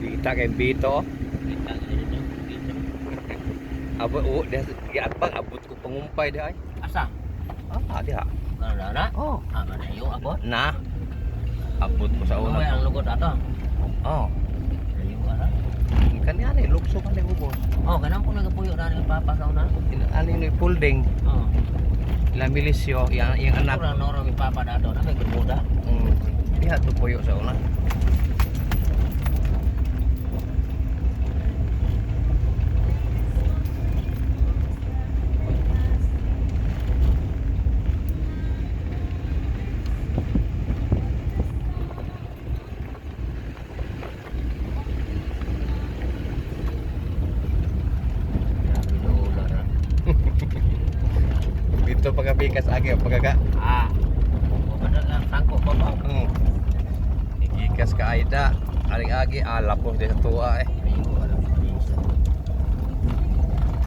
Kita kay Bito. Kita ka. Abot oh, dia giatbang abot ko pangumpay di ay. Asa? Ah, diha. Kana na? Oh, Ah, mana yo abot? na. Abot ko sa Ano una. ang lugot ato? Oh, Layo ara. kani ani lukso kan ni ubos. Oh, kanang ko nagapuyo na ni papa sa una. Ani ni pulding. Oh. La milisyo yang yang anak. Ora noro mi papa dato na may gumuda. Hmm. Diha tu puyo sa una. tu pakai pergi lagi, sekarang pakai kak. Ah. Mana nak tangkuk bawa. Hmm. Ini kas ke Aida. Hari lagi ah lapuh dia tua ah, eh.